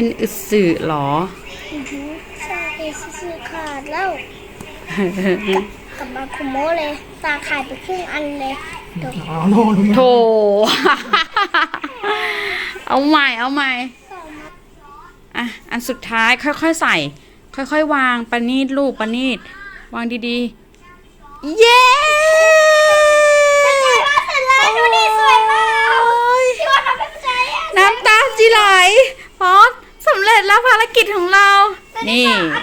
เป็นอึสึเหรออือฮึใช่เอซิสขาดแล้วกลับมาคุโมะเลย ตาขาดไปครึ่งอันเลยเดี๋ยวอ๋อโน่นโถเอาใหม่เอาใหม่อะอันสุดท้ายค่อยๆใส่ ค่อยๆวางปนีดลูกปนีดวางดีๆ เย้ yet?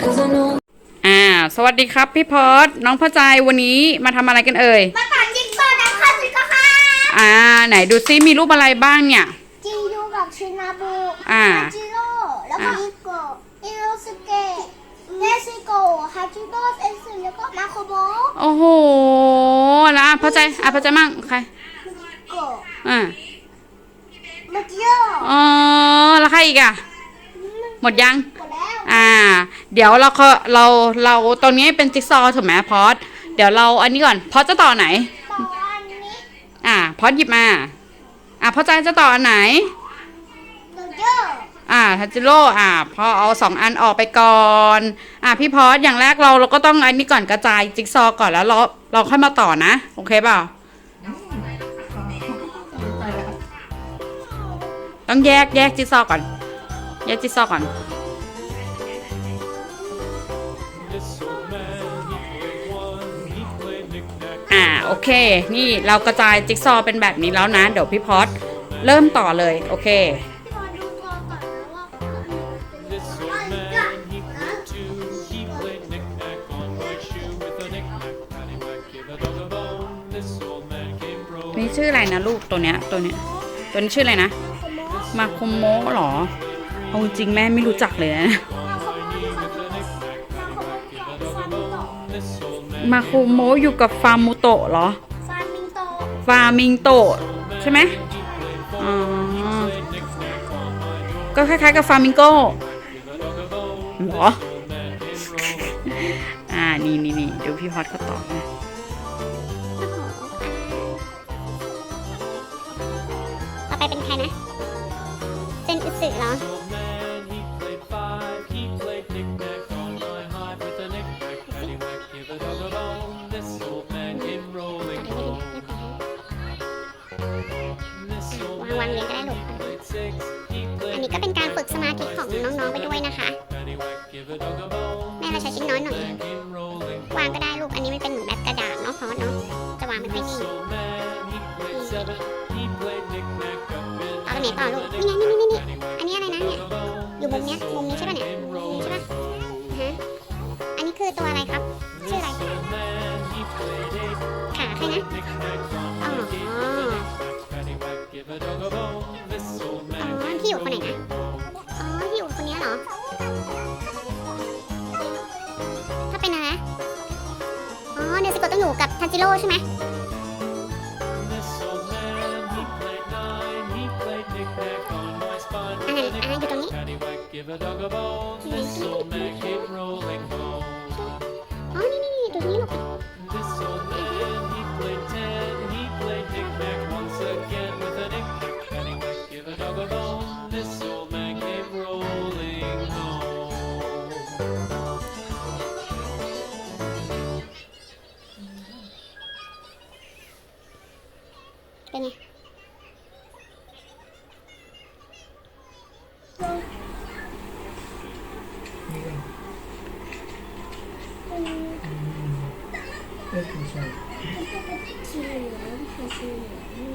Cause I know อ่าสวัสดีครับพี่พอสน้องพอใจวันนี้มาทำอะไรกันเอ่ยมาตัดจิ๊กซอว์นะค่ะสิคะค่ะอ่า ไหนดูซิมีรูปอะไรบ้างเนี่ยจินยูกับชินาบุอ่าะฮาจิโร่เอซึแล้วก็มาโคโมะโอ้โหแล้วอะพอใจอะพอใจมั่งใครโกะอ่ามาจิโร่อ๋อแล้วใครอีกอะ หมดยัง หมดแล้วอ่า เดี๋ยวเราก็เราเราตรงนี้เป็นจิ๊กซอว์ถูกไหมพอสเดี๋ยวเราอันนี้ก่อนพอสจะต่อไหน ต่ออันนี้ อ่า พอสหยิบมา อ่าพอใจจะต่ออันไหนโดโย่ อ่าทัจิโร่อ่า พอเอาสองอันออกไปก่อน อ่าพี่พอสอย่างแรกเราเราก็ต้องอันนี้ก่อนกระจายจิ๊กซอว์ก่อนแล้วเราเราค่อยมาต่อนะ โอเคเปล่า ต้องแยกแยกจิ๊กซอว์ก่อน แยกจิ๊กซอว์ก่อนอ่าโอเค นี่เรากระจายจิ๊กซอว์เป็นแบบนี้แล้วนะ เดี๋ยวพี่พอสเริ่มต่อเลย โอเค ชื่ออะไรนะลูกตัวเนี้ยตัวเนี้ยตัวนี้ชื่ออะไรนะมาคุโมะเหรอเอาจริงๆแม่ไม่รู้จักเลยนะ This old man มาคุโมะอยู่กับฟาร์มูโตะเหรอฟาร์มิงโตฟาร์มิงโตะใช่ไหมอ๋อก็คล้ายๆกับฟาร์มิงโกเหรออ่านี่นี่นี่เดี๋ยวพี่พอดเขาตอบนะ This old วางวางเรียงก็ได้ลูกอันนี้ก็เป็นการฝึกสมาธิของน้องๆไปด้วยนะคะ แม่เราใช้ชิ้นน้อยหน่อย วางก็ได้ลูก อันนี้มันเป็นเหมือนแบบกระดาษเนาะพอเนาะ จะวางไม่ค่อยนิ่งเอาไปไหนต่อลูก นี่ไงนี่นี่นี่ กับทันจิโร่ใช่ไหม This old man, he played nine. He played knick-knack on my spine อ่า with a อ่าอยู่ตรงนี้ paddywhack, give a dog a bone. This old man came rolling home. อ๋อนี่นี่นี่ดูตรงนี้ลูก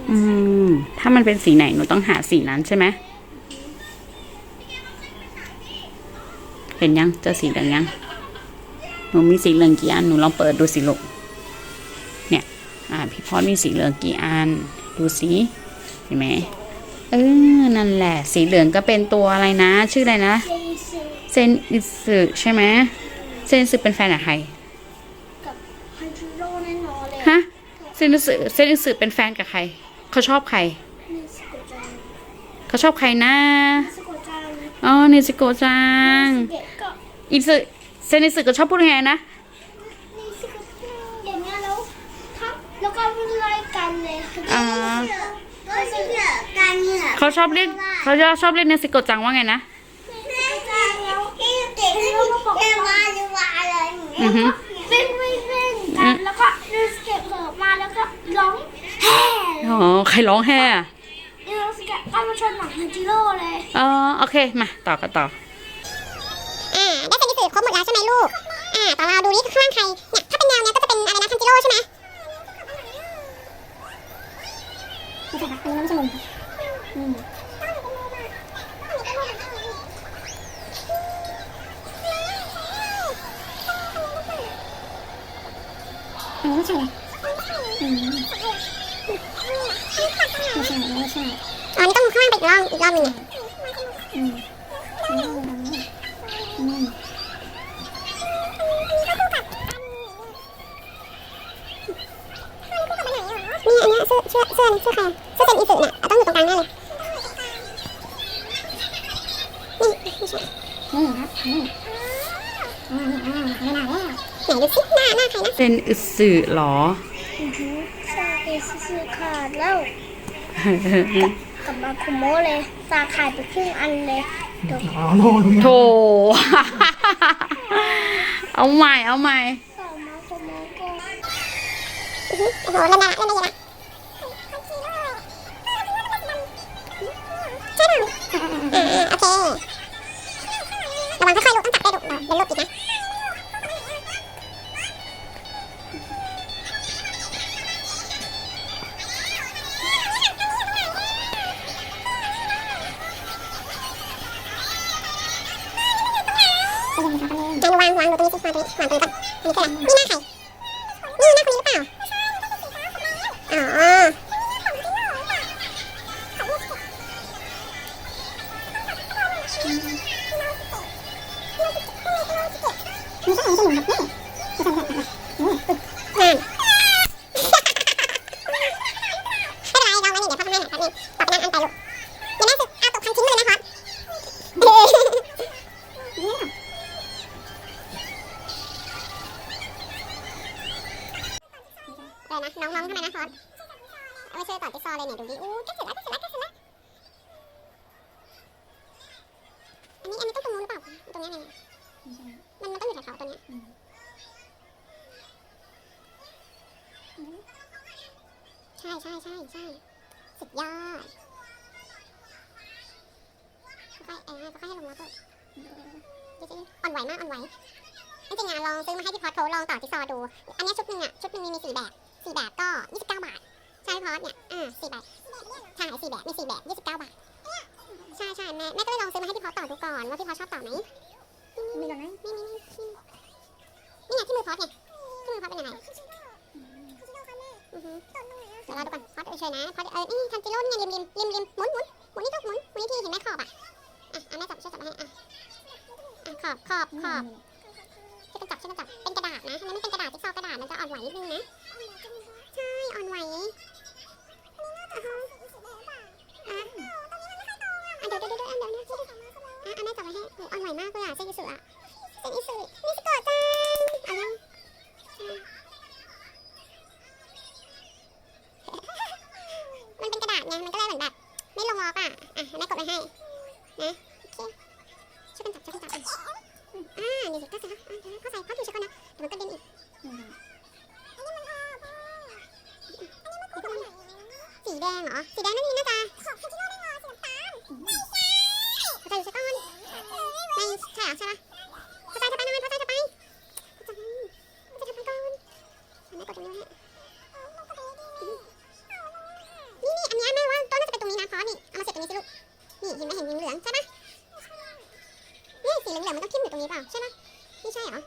อืม ถ้ามันเป็นสีไหนหนูต้องหาสีนั้นใช่ไหมเห็นยังเจอสีเหลืองยัง หนูมีสีเหลืองกี่อัน หนูลองเปิดดูสิลูก เนี่ย อ่า พี่พอดมีสีเหลืองกี่อัน ดูสิ เห็นไหมเออ นั่นแหละ สีเหลืองก็เป็นตัวอะไรนะ ชื่ออะไรนะ เซนอิสึใช่ไหม เซนอิสึเป็นแฟนกับใคร นอิสึเซนอิสึเป็นแฟนกับใคร เขาชอบใครเนสโกะจังเขาชอบใครนะเนสโกะจังอ๋อเนซิโกะจังเด็กก็อิสึเซนอิสึก็ชอบพูดยังไงนะเนสโกะจังอย่างเงี้ยแล้วแล้วก็วิ่งไล่กันเลยอ่าก็จะเหลือกันเนี่ยเขาชอบเรียกเขาจะชอบเรียกเนสโกะจังว่าไงนะแม่จังแล้วที่เก่งที่แกมาจะมาเลยอือฮึวิ่งวิ่งวิ่งกันแล้วก็ดูสเก็ตเหิบมาแล้วก็ร้องแฮ่ อ๋อ ใครร้องแห่อะดูสเก็ตเข้ามาชนหนังฮันจิโร่เลยอ๋อ โอเค มา ต่อกันต่อ อ่า ได้เป็นสื่อครบหมดแล้วใช่ไหมลูก อ่า ต่อมาดูนี่ข้างล่างใคร เนี่ย ถ้าเป็นแนวเนี้ยก็จะเป็นอะไรนะทันจิโร่ใช่ไหมไม่ใช่ครับอันนี้ไม่ใช่มุมอืมอันนี้ไม่ใช่เลยอืม ไม่ใช่ไม่ใช่อ๋อนี่ต้องข้างล่างไปอีกรอบอีกรอบหนึงอืมอืมอืมนี่อันเนี้ยเสื้อเสื้อเสื้อเสื้อใครเสื้อเซนอีสึน่ะต้องอยู่ตรงกลางแน่เลยนี่ไม่ใช่นี่ครับนี่อ่าอ่าไม่น่าแล้วไหนดูสิหน้าหน้าใครนะ เป็นอึสึเหรอ แล้วกับมาคุโมะเลยตาขาดไปครึ่งอันเลยเดี๋ยวอ๋อโน่นโถ เอาใหม่ เอาใหม่ต่อมาคุโมะก็โอ้โหเล่นได้ละเล่นได้เยอะละใช่ป่ะอ่าโอเคระวังค่อยๆลุกต้องจับได้ดุเดี๋ยวลุกอีกนะจะ นะน้องๆทำไมนะพอดเอาไม่ใช่ต่อจิ๊กซอว์เลยเนี่ยดูดิอู้กล้เสร็จแล้วใกล้เสร็จแล้วใกเสร็จแล้วอันนี้อันนี้ต้องตรงนู้นหรือเปล่าตรงนี้ไงมันมันต้องอยู่แถวๆตรงเนี้ยใช่ใช่ใช่ใช่สุดยอดค่อยๆเออค่อยให้ลงมาปุ๊บจริงๆอ่อนไหวมากอ่อนไหวจริงๆอะลองซื้อมาให้พี่พอดเขาลองต่อจิ๊กซอว์ดู อันนี้ชุดหนึ่งอะชุดหนึ่งมีมีสี่แบบ สี่แบบก็29บาท ใช่พอสเนี่ยอ่าสี่แบบใช่สี่แบบมีสี่แบบ29บาท ใช่ใช่แม่แม่ก็เลยลองซื้อมาให้พี่พอสต่อดูก่อนว่าพี่พอสชอบต่อไหมมีก่อนไหมไม่มีไม่มีนี่ไงที่มือพอสเนี่ยที่มือพอสเป็นยังไงอือฮึเดี๋ยวเราดูก่อนพอสเฉยๆนะพอสเออนี่ทันจิโร่นี่ไงริมริมริมริมหมุนหมุนหมุนนี่ลูกหมุนหมุนนี่ทีเห็นไหมขอบอะอะเอาแม่จับช่วยจับมาให้อะอะขอบขอบขอบช่วยกันจับช่วยกันจับเป็นกระดาษนะอันนี้มันเป็นกระดาษจิ๊กซอว์กระดาษมันจะอ่อนไหวนิดนึงนะใช่ อ่อนไหวอ่าฮะอะอะเดี๋ยวเดี๋ยวเดี๋ยวเดี๋ยวเดี๋ยวนะอะอันนี้จับไว้ให้อ้อ่อนไหวมากเลยอะเซนอิสึอะเซนอิสึนี่สกอตจังเอายังมันเป็นกระดาษไงมันก็เลยเหมือนแบบ ไม่ลงล็อกอะอะแม่กดไว้ให้นะโอเคช่วยกันจับช่วยกันจับอะอ่านี่สิก็จะอะเข้าใจเข้าถูกใช่ก่อนะเดี๋ยวมันก็ดึงอีก เห็นไหมเห็นเหลืองใช่ไหมเนี่สีเหลืองๆมันต้องขึ้นอยู่ตรงนี้เปล่าใช่ไหมไม่ใช่เหรอ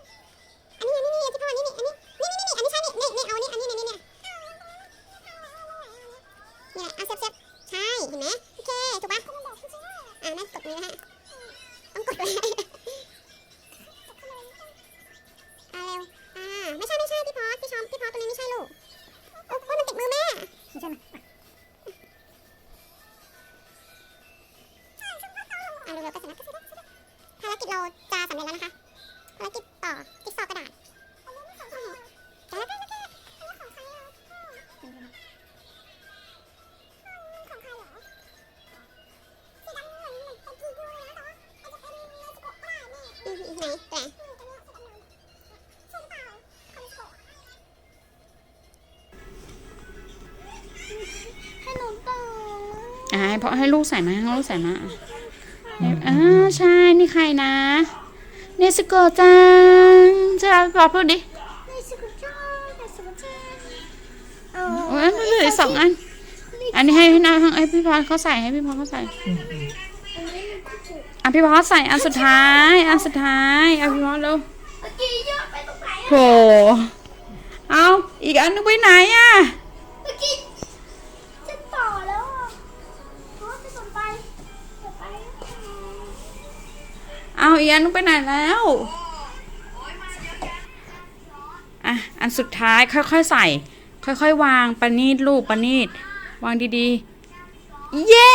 าให้พ่อให้ลูกใส่มาให้ลูกใส่มาอ่าใช่นี่ใครนะ เนสโกะจังจะกอดพูดดิในสุกุจ้าในสุกุจ้าเอาโอ้ยมันเหลืออกสองอัน อันนี้ให้ให้นายให้พี่พรเขาใส่ให้พี่พรเขาใส่อะพี่พรใส่อันสุดท้ายอันสุดท้ายเอาพี่พรเร็วเมื่อกี้เยอะไปตรงไหนโหเอาอีกอันนึงไปไหนอะเมื่อกี้จะ เอาอีกอันนึงไปไหนแล้วอะอันสุดท้ายค่อยๆใส่ ค่อยๆ วางประณีตลูกประณีตวางดีๆ เย้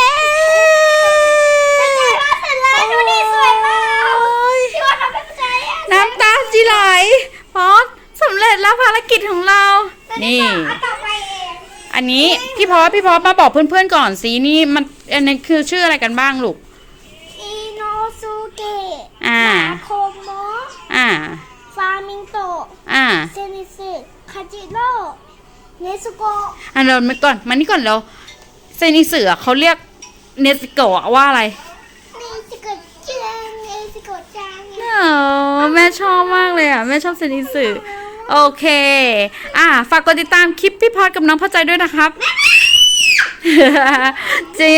เสร็จแล้วดูดิสวยมากโอ้ยพี่ว่าทำเป็นใจอะน้ำตาจีไหลพอสสำเร็จแล้วภารกิจของเรา นี่เอาต่อไปเองอันนี้พี่พอสพี่พอสมาบอกเพื่อนๆก่อนสินี่มันอันนี้คือชื่ออะไรกันบ้างลูกอิโนสุเกะ อ่าโคโมะอ่า ฟามิงโตะอ่า เซนิสึคาจิโร่เนสุโกะอันเรามาก่อนมานี่ก่อนเราเซนิเสือเขาเรียกเนสโกะว่าอะไรเนสุโกะจังเนสุโกะจังเออแม่ชอบมากเลยอะ แม่ชอบเซนิสึโอเค อ่า ฝากกดติดตามคลิปพี่พอดกับน้องพอใจด้วยนะครับเจ้